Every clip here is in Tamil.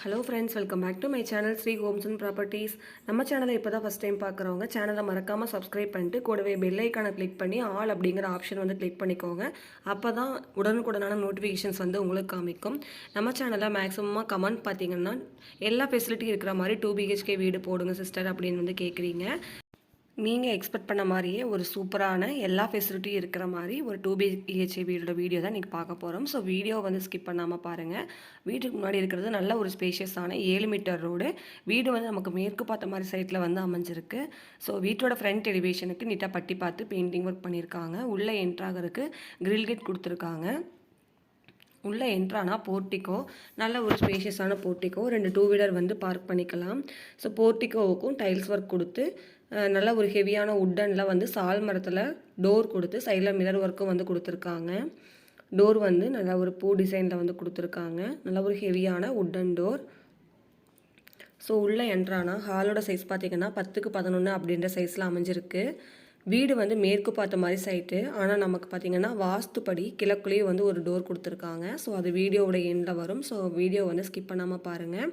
Hello friends welcome back to my channel Sri homes and properties நம்ம சேனலை இப்போ தான் ஃபஸ்ட் டைம் பார்க்குறவங்க சேனலை மறக்காமல் சப்ஸ்கிரைப் பண்ணிட்டு கூடவே பெல் ஐக்கானை கிளிக் பண்ணி ஆல் அப்படிங்கிற ஆப்ஷன் வந்து கிளிக் பண்ணிக்கோங்க. அப்போ தான் உடனுக்குடனான நோட்டிஃபிகேஷன்ஸ் வந்து உங்களுக்கு காமிக்கும். நம்ம சேனலில் மேக்ஸிமமாக கமெண்ட் பார்த்தீங்கன்னா எல்லா ஃபெசிலிட்டி இருக்கிற மாதிரி டூ பிஹெச்கே வீடு போடுங்க சிஸ்டர் அப்படின்னு வந்து கேட்குறீங்க நீங்கள் எக்ஸ்பெக்ட் பண்ண மாதிரியே ஒரு சூப்பரான எல்லா ஃபெசிலிட்டியும் இருக்கிற மாதிரி ஒரு டூ பிஹெச்ஏ வீடோட வீடியோ தான் இன்றைக்கி பார்க்க போகிறோம் ஸோ வீடியோ வந்து ஸ்கிப் பண்ணாமல் பாருங்கள் வீட்டுக்கு முன்னாடி இருக்கிறது நல்ல ஒரு ஸ்பேஷியஸான ஏழு மீட்டர் ரோடு வீடு வந்து நமக்கு மேற்கு பார்த்த மாதிரி சைட்டில் வந்து அமைஞ்சிருக்கு. ஸோ வீட்டோட ஃப்ரண்ட் எலிவேஷனுக்கு நீட்டாக பட்டி பார்த்து பெயிண்டிங் ஒர்க் பண்ணியிருக்காங்க. உள்ளே என்ட்ராகிறதுக்கு கிரில் கேட் கொடுத்துருக்காங்க. உள்ளே என்ட்ரானா போர்ட்டிக்கோ நல்ல ஒரு ஸ்பேஷியஸான போர்ட்டிக்கோ ரெண்டு டூ வீலர் வந்து பார்க் பண்ணிக்கலாம். ஸோ போர்ட்டிக்கோவுக்கும் டைல்ஸ் ஒர்க் கொடுத்து நல்ல ஒரு ஹெவியான உட்டனில் வந்து சால் மரத்தில் டோர் கொடுத்து சைடில் மிரர் ஒர்க்கும் வந்து கொடுத்துருக்காங்க. டோர் வந்து நல்ல ஒரு பூ டிசைனில் வந்து கொடுத்துருக்காங்க. நல்ல ஒரு ஹெவியான உட்டன் டோர். ஸோ உள்ளே என்ட்ரானா ஹாலோட சைஸ் பார்த்திங்கன்னா பத்துக்கு பதினொன்று அப்படின்ற சைஸில் அமைஞ்சிருக்கு. வீடு வந்து மேற்கு பார்த்த மாதிரி சைட்டு. ஆனால் நமக்கு பார்த்தீங்கன்னா வாஸ்துப்படி கிழக்குலேயே வந்து ஒரு டோர் கொடுத்துருக்காங்க. ஸோ அது வீடியோவோட எண்டில் வரும். ஸோ வீடியோ வந்து ஸ்கிப் பண்ணாமல் பாருங்கள்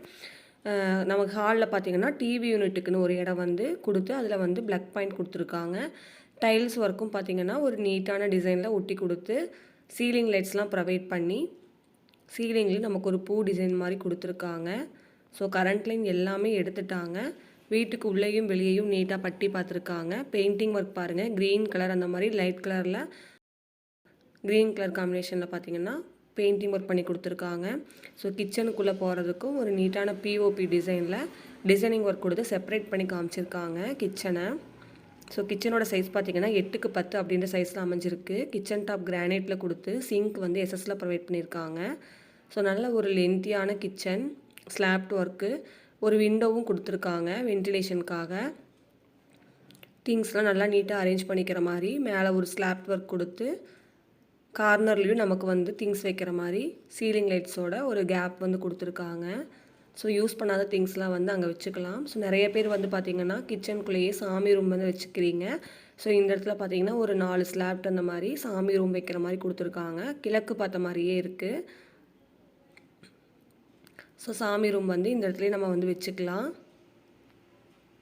நமக்கு ஹாலில் பார்த்தீங்கன்னா டிவி யூனிட்டுக்குன்னு ஒரு இடம் வந்து கொடுத்து அதில் வந்து பிளக் பாயிண்ட் கொடுத்துருக்காங்க. டைல்ஸ் ஒர்க்கும் பார்த்தீங்கன்னா ஒரு நீட்டான டிசைனில் ஒட்டி கொடுத்து சீலிங் லைட்ஸ்லாம் ப்ரொவைட் பண்ணி சீலிங்லேயும் நமக்கு ஒரு பூ டிசைன் மாதிரி கொடுத்துருக்காங்க. ஸோ கரண்ட் லைன் எல்லாமே எடுத்துட்டாங்க. வீட்டுக்கு உள்ளேயும் வெளியேயும் நீட்டாக பட்டி பார்த்துருக்காங்க. பெயிண்டிங் ஒர்க் பாருங்கள் க்ரீன் கலர் அந்த மாதிரி லைட் கலரில் க்ரீன் கலர் காம்பினேஷனில் பார்த்தீங்கன்னா பெயிண்டிங் ஒர்க் பண்ணி கொடுத்துருக்காங்க. ஸோ கிச்சனுக்குள்ளே போகிறதுக்கும் ஒரு நீட்டான பிஓபி டிசைனில் டிசைனிங் ஒர்க் கொடுத்து செப்பரேட் பண்ணி காமிச்சிருக்காங்க கிச்சனை ஸோ கிச்சனோட சைஸ் பார்த்தீங்கன்னா எட்டுக்கு பத்து அப்படின்ற சைஸில் அமைஞ்சிருக்கு. கிச்சன் டாப் கிரானைட்டில் கொடுத்து சிங்க் வந்து எஸ்எஸ்சில் ப்ரொவைட் பண்ணியிருக்காங்க ஸோ நல்ல ஒரு லென்த்தியான கிச்சன் ஸ்லாப்ட் ஒர்க்கு ஒரு விண்டோவும் கொடுத்துருக்காங்க வென்டிலேஷனுக்காக திங்ஸ்லாம் நல்லா நீட்டாக அரேஞ்ச் பண்ணிக்கிற மாதிரி மேலே ஒரு ஸ்லாப் ஒர்க் கொடுத்து கார்னர்லேயும் நமக்கு வந்து திங்ஸ் வைக்கிற மாதிரி சீலிங் லைட்ஸோட ஒரு கேப் வந்து கொடுத்துருக்காங்க. ஸோ யூஸ் பண்ணாத திங்ஸ்லாம் வந்து அங்கே வச்சுக்கலாம். ஸோ நிறைய பேர் வந்து பார்த்திங்கன்னா கிச்சனுக்குள்ளேயே சாமி ரூம் வந்து வச்சுக்கிறீங்க. ஸோ இந்த இடத்துல பார்த்தீங்கன்னா ஒரு நாலு ஸ்லாப்ட் அந்த மாதிரி சாமி ரூம் வைக்கிற மாதிரி கொடுத்துருக்காங்க. கிழக்கு பார்த்த மாதிரியே இருக்குது ஸோ சாமி ரூம் வந்து இந்த இடத்துலயே நம்ம வந்து வச்சுக்கலாம்.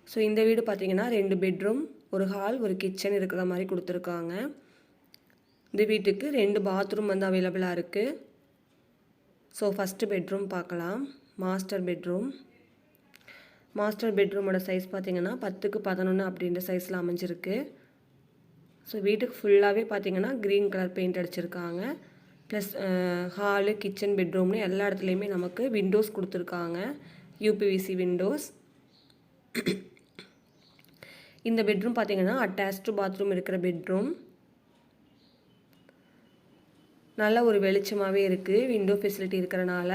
ஸோ இந்த வீடு பார்த்தீங்கன்னா ரெண்டு பெட்ரூம் ஒரு ஹால் ஒரு கிச்சன் இருக்கிற மாதிரி கொடுத்துருக்காங்க. இந்த வீட்டுக்கு ரெண்டு பாத்ரூம் வந்து அவைலபிளாக இருக்குது ஸோ ஃபஸ்ட்டு பெட்ரூம் பார்க்கலாம். மாஸ்டர் பெட்ரூம் மாஸ்டர் பெட்ரூமோட சைஸ் பார்த்தீங்கன்னா பத்துக்கு பதினொன்று அப்படின்ற சைஸில் அமைஞ்சிருக்கு. ஸோ வீட்டுக்கு ஃபுல்லாகவே பார்த்திங்கன்னா க்ரீன் கலர் பெயிண்ட் அடிச்சிருக்காங்க. ப்ளஸ் ஹாலு கிச்சன் பெட்ரூம்னு எல்லா இடத்துலையுமே நமக்கு விண்டோஸ் கொடுத்துருக்காங்க. யூபிவிசி விண்டோஸ் இந்த பெட்ரூம் பார்த்திங்கன்னா அட்டாச்டு பாத்ரூம் இருக்கிற பெட்ரூம் நல்ல ஒரு வெளிச்சமாகவே இருக்குது விண்டோ ஃபெசிலிட்டி இருக்கிறனால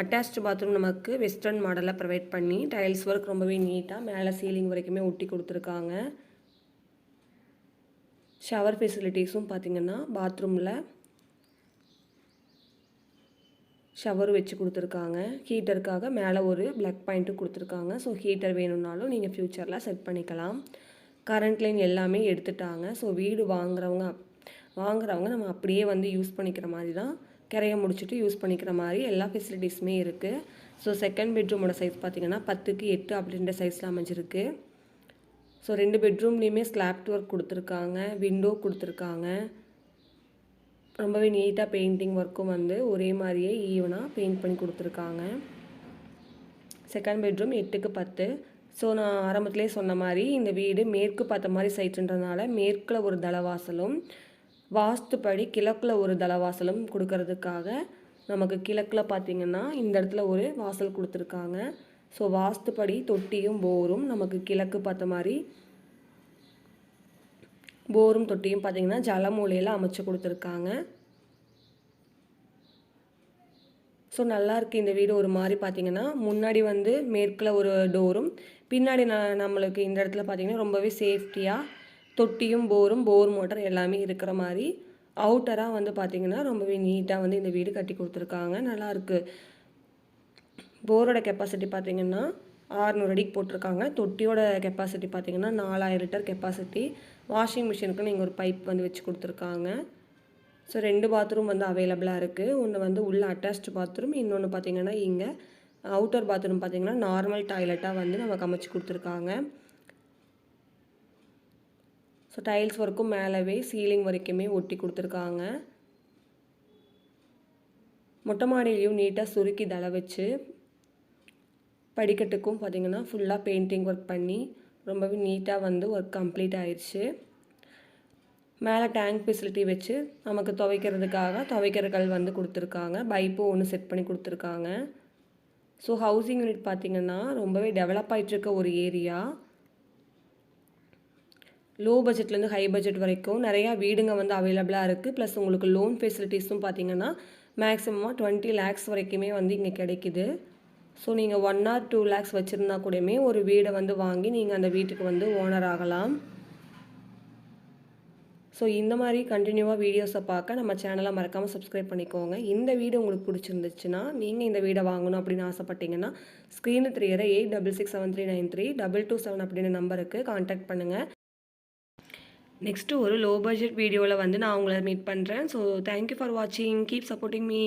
அட்டாச்டு பாத்ரூம் நமக்கு வெஸ்டர்ன் மாடலில் ப்ரொவைட் பண்ணி டைல்ஸ் ஒர்க் ரொம்பவே நீட்டாக மேலே சீலிங் வரைக்குமே ஒட்டி கொடுத்துருக்காங்க. ஷவர் ஃபெசிலிட்டிஸும் பார்த்திங்கன்னா பாத்ரூமில் ஷவர் வச்சு கொடுத்துருக்காங்க. ஹீட்டருக்காக மேலே ஒரு பிளக் பாயிண்ட்டு கொடுத்துருக்காங்க. ஸோ ஹீட்டர் வேணும்னாலும் நீங்கள் ஃப்யூச்சரில் செட் பண்ணிக்கலாம். கரண்ட் லைன் எல்லாமே எடுத்துட்டாங்க. ஸோ வீடு வாங்குறவங்க வாங்குறவங்க நம்ம அப்படியே வந்து யூஸ் பண்ணிக்கிற மாதிரி தான் கரையை முடிச்சுட்டு யூஸ் பண்ணிக்கிற மாதிரி எல்லா ஃபெசிலிட்டிஸுமே இருக்குது ஸோ செகண்ட் பெட்ரூமோட சைஸ் பார்த்திங்கன்னா பத்துக்கு எட்டு அப்படின்ற சைஸில் அமைஞ்சிருக்கு. ஸோ ரெண்டு பெட்ரூம்லேயுமே ஸ்லாப்ட் ஒர்க் கொடுத்துருக்காங்க விண்டோ கொடுத்துருக்காங்க. ரொம்பவே நீட்டாக பெயிண்டிங் ஒர்க்கும் வந்து ஒரே மாதிரியே ஈவனாக பெயிண்ட் பண்ணி கொடுத்துருக்காங்க. செகண்ட் பெட்ரூம் எட்டுக்கு பத்து. ஸோ நான் ஆரம்பத்திலே சொன்ன மாதிரி இந்த வீடு மேற்கு பார்த்த மாதிரி சைட்டுன்றதுனால மேற்கில் ஒரு தலவாசலும் வாஸ்துப்படி கிழக்கில் ஒரு தலவாசலும் கொடுக்கறதுக்காக நமக்கு கிழக்கில் பார்த்தீங்கன்னா இந்த இடத்துல ஒரு வாசல் கொடுத்துருக்காங்க. ஸோ வாஸ்துப்படி தொட்டியும் போரும் நமக்கு கிழக்கு பார்த்த மாதிரி. போரும் தொட்டியும் பார்த்தீங்கன்னா ஜலமூலையில் அமைச்சு கொடுத்துருக்காங்க. ஸோ நல்லா இருக்குது இந்த வீடு ஒரு மாதிரி பார்த்திங்கன்னா முன்னாடி வந்து மேற்கில் ஒரு டோரும் பின்னாடி ந நம்மளுக்கு இந்த இடத்துல பார்த்திங்கன்னா ரொம்பவே சேஃப்டியாக தொட்டியும் போரும் போர் மோட்டர் எல்லாமே இருக்கிற மாதிரி அவுட்டராக வந்து பார்த்தீங்கன்னா ரொம்பவே நீட்டாக வந்து இந்த வீடு கட்டி கொடுத்துருக்காங்க. நல்லாயிருக்கு போரோட கெப்பாசிட்டி பார்த்திங்கன்னா ஆறுநூறு அடிக்கு போட்டிருக்காங்க. தொட்டியோட கெப்பாசிட்டி பார்த்திங்கன்னா நாலாயிரம் லிட்டர் கெப்பாசிட்டி வாஷிங் மிஷினுக்கு நீங்கள் ஒரு பைப் வந்து வச்சு கொடுத்துருக்காங்க. ஸோ ரெண்டு பாத்ரூம் வந்து அவைலபிளாக இருக்குது ஒன்று வந்து உள்ளே அட்டாச்டு பாத்ரூம் இன்னொன்று பார்த்தீங்கன்னா இங்கே அவுட்டர் பாத்ரூம் பார்த்திங்கன்னா நார்மல் டாய்லெட்டாக வந்து நமக்கு அமைச்சு கொடுத்துருக்காங்க. ஸோ டைல்ஸ் ஒர்க்கும் மேலவே சீலிங் வரைக்குமே ஒட்டி கொடுத்துருக்காங்க. மொட்டை மாடியிலையும் நீட்டாக சுருக்கி தலை வச்சு படிக்கட்டுக்கும் பார்த்திங்கன்னா ஃபுல்லாக பெயிண்டிங் ஒர்க் பண்ணி ரொம்பவே நீட்டாக வந்து ஒர்க் கம்ப்ளீட் ஆயிடுச்சு மேலே டேங்க் ஃபெசிலிட்டி வச்சு நமக்கு துவைக்கிறதுக்காக துவைக்கிற கல் வந்து கொடுத்துருக்காங்க. பைப்பும் ஒன்று செட் பண்ணி கொடுத்துருக்காங்க. ஸோ ஹவுசிங் யூனிட் பார்த்திங்கன்னா ரொம்பவே டெவலப் ஆகிட்டுருக்க ஒரு ஏரியா லோ பட்ஜெட்லேருந்து ஹை பட்ஜெட் வரைக்கும் நிறையா வீடுங்க வந்து அவைலபிளாக இருக்குது ப்ளஸ் உங்களுக்கு லோன் ஃபெசிலிட்டிஸும் பார்த்திங்கன்னா மேக்ஸிமமாக டுவெண்ட்டி லேக்ஸ் வரைக்குமே வந்து இங்கே கிடைக்குது. ஸோ நீங்கள் ஒன் ஆர் டூ லேக்ஸ் வச்சுருந்தா கூடயுமே ஒரு வீடை வந்து வாங்கி நீங்கள் அந்த வீட்டுக்கு வந்து ஓனர் ஆகலாம். ஸோ இந்த மாதிரி கண்டினியூவாக வீடியோஸை பார்க்க நம்ம சேனலை மறக்காமல் சப்ஸ்கிரைப் பண்ணிக்கோங்க. இந்த வீடு உங்களுக்கு பிடிச்சிருந்துச்சுன்னா நீங்கள் இந்த வீடை வாங்கணும் அப்படின்னு ஆசைப்பட்டீங்கன்னா ஸ்க்ரீனு தெரியற eight double six seven three nine three double two seven அப்படின்னு நம்பருக்கு காண்டாக்ட் பண்ணுங்கள் நெக்ஸ்ட்டு ஒரு லோ பட்ஜெட் வீடியோவில் வந்து நான் உங்களை மீட் பண்ணுறேன் ஸோ தேங்க்யூ ஃபார் வாட்சிங் கீப் சப்போர்ட்டிங் மீ